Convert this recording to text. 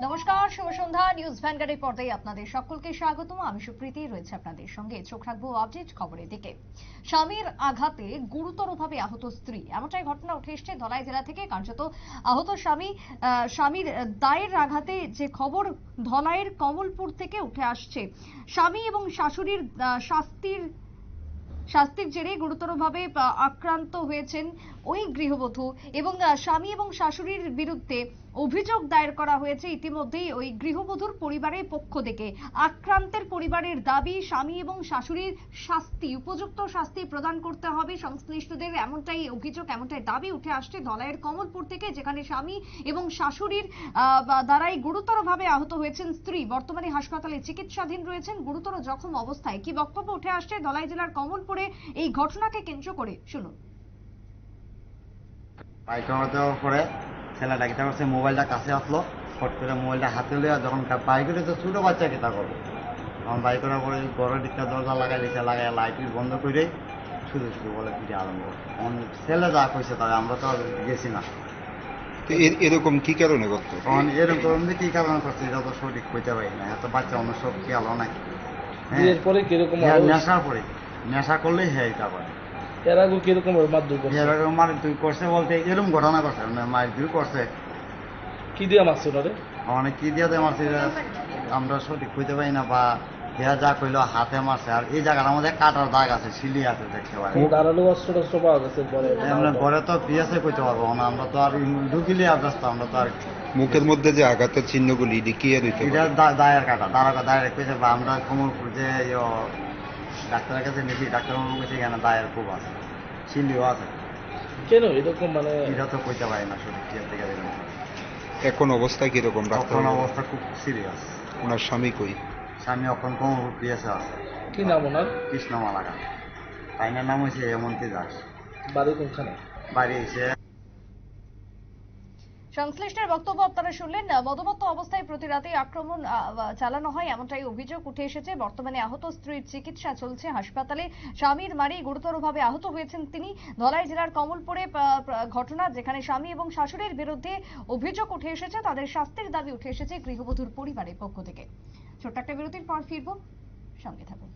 নমস্কার, শুভ সন্ধ্যা। নিউজ ভ্যানগার্ডের পর্দায় আপনাদের সকলকে স্বাগতম। আমি সুপ্রীতি, রয়েছে আপনাদের সঙ্গে। চোখ রাখব আপডেট খবরের দিকে। স্বামীর আঘাতে গুরুতরভাবে আহত স্ত্রী। এমনটাই ঘটনা উঠে এসছে ধলাই জেলা থেকে। কার্যত আহত স্বামী স্বামীর দায়ের আঘাতে যে খবর ধলাইয়ের কমলপুর থেকে উঠে আসছে। স্বামী এবং শাশুড়ির শাস্তির শাস্তির জেরে গুরুতরভাবে আক্রান্ত হয়েছেন ওই গৃহবধূ এবং স্বামী এবং শাশুড়ির বিরুদ্ধে অভিযোগ দায়ের করা হয়েছে। ইতিমধ্যেই ওই গৃহবধূর পরিবারের পক্ষ থেকে আক্রান্তের পরিবারের দাবি, স্বামী এবং শাশুড়ির শাস্তি, উপযুক্ত শাস্তি প্রদান করতে হবে। সংশ্লিষ্টদের এমনটাই অভিযোগ, এমনটাই দাবি উঠে আসছে ধলাইয়ের কমলপুর থেকে, যেখানে স্বামী এবং শাশুড়ির দ্বারাই গুরুতরভাবে আহত হয়েছেন স্ত্রী। বর্তমানে হাসপাতালে চিকিৎসাধীন রয়েছেন। গুরুতর জখম অবস্থায়। কি বক্তব্য উঠে আসছে ধলাই জেলার কমলপুরে এই ঘটনাকে কেন্দ্র করে শুনুন। পায়খানা দেওয়ার পরে মোবাইলটা কাছে আসলো ফট করে মোবাইলটা হাতে লিয়া যখন তো ছোটো বাচ্চা কিতা করব তখন বাই করার পরে ঘরের দিকটা দরজা লাগাই দিচ্ছে লাগাই লাইট বন্ধ করে শুধু শুধু বলে ফিরে আরম্ভ। তখন ছেলে যা কইছে তাই আমরা তো আর গেছি না। তো এরকম কি কারণে করতো তখন এরকম কি কারণে করছে এটা তো সঠিক কইতে পারি না। এত বাচ্চা অন্য সব খেয়াল নাই। হ্যাঁ। পরে কীরকম হ্যাঁ, নেশার পরে। নেশা করলেই হ্যাঁ এটা করে এর আগে কীরকম মারধর করছে? মার তুই করছে বলতে এরকম ঘটনা করছে মানে মার দুই করছে। কি দিয়ে মারছে ওনারে মানে কি দিয়ে দেয় মারছে আমরা সঠিক কইতে পারি না বা দেয়া যা কইলো হাতে মারছে। আর এই জায়গার আমাদের কাটার দাগ আছে সিলি আছে দেখতে পারি দাঁড়াল অস্ত্র টস্ত্র পাওয়া গেছে পরে এমনি ঘরে তো পিএসএ কইতে পারব না আমরা তো আর ঢুকিলে ব্যস্ত আমরা তো আর মুখের মধ্যে যে আঘাতের চিহ্নগুলি এটি কি আর এটা দায়ের কাটা দাঁড়া দায়ের কইছে বা আমরা কোমরপুর যে ইয়ো ডাক্তারের কাছে নিয়েছি ডাক্তার বাবু কইছে এখানে দায়ের খুব আছে। সিলিও আছে। কেন? এরকম মানে এটা তো কইতে পারি না সঠিক কি থেকে এখন অবস্থা কীরকম ডাক্তার অবস্থা খুব সিরিয়াস ওনার স্বামী কই? স্বামী এখন কোমরপুর পিএসএ আছে। কি নাম ওনার? কৃষ্ণমালাকা তাইনার নাম হয়েছে হেমন্তী দাস। বাড়ি কোনখানে? বাড়ি এসে সংশ্লিষ্টের বক্তব্য আপনারা শুনলেন। মদমত্ত অবস্থায় প্রতি রাতে আক্রমণ চালানো হয়, এমনটাই অভিযোগ উঠে এসেছে। বর্তমানে আহত স্ত্রীর চিকিৎসা চলছে হাসপাতালে। স্বামীর মারি গুরুতরভাবে আহত হয়েছেন তিনি। ধলাই জেলার কমলপুরে ঘটনা যেখানে স্বামী এবং শাশুড়ির বিরুদ্ধে অভিযোগ উঠে এসেছে, তাদের শাস্তির দাবি উঠে এসেছে গৃহবধূর পরিবারের পক্ষ থেকে। ছোট্ট একটা বিরতির পর ফিরবো। সঙ্গে থাকুন।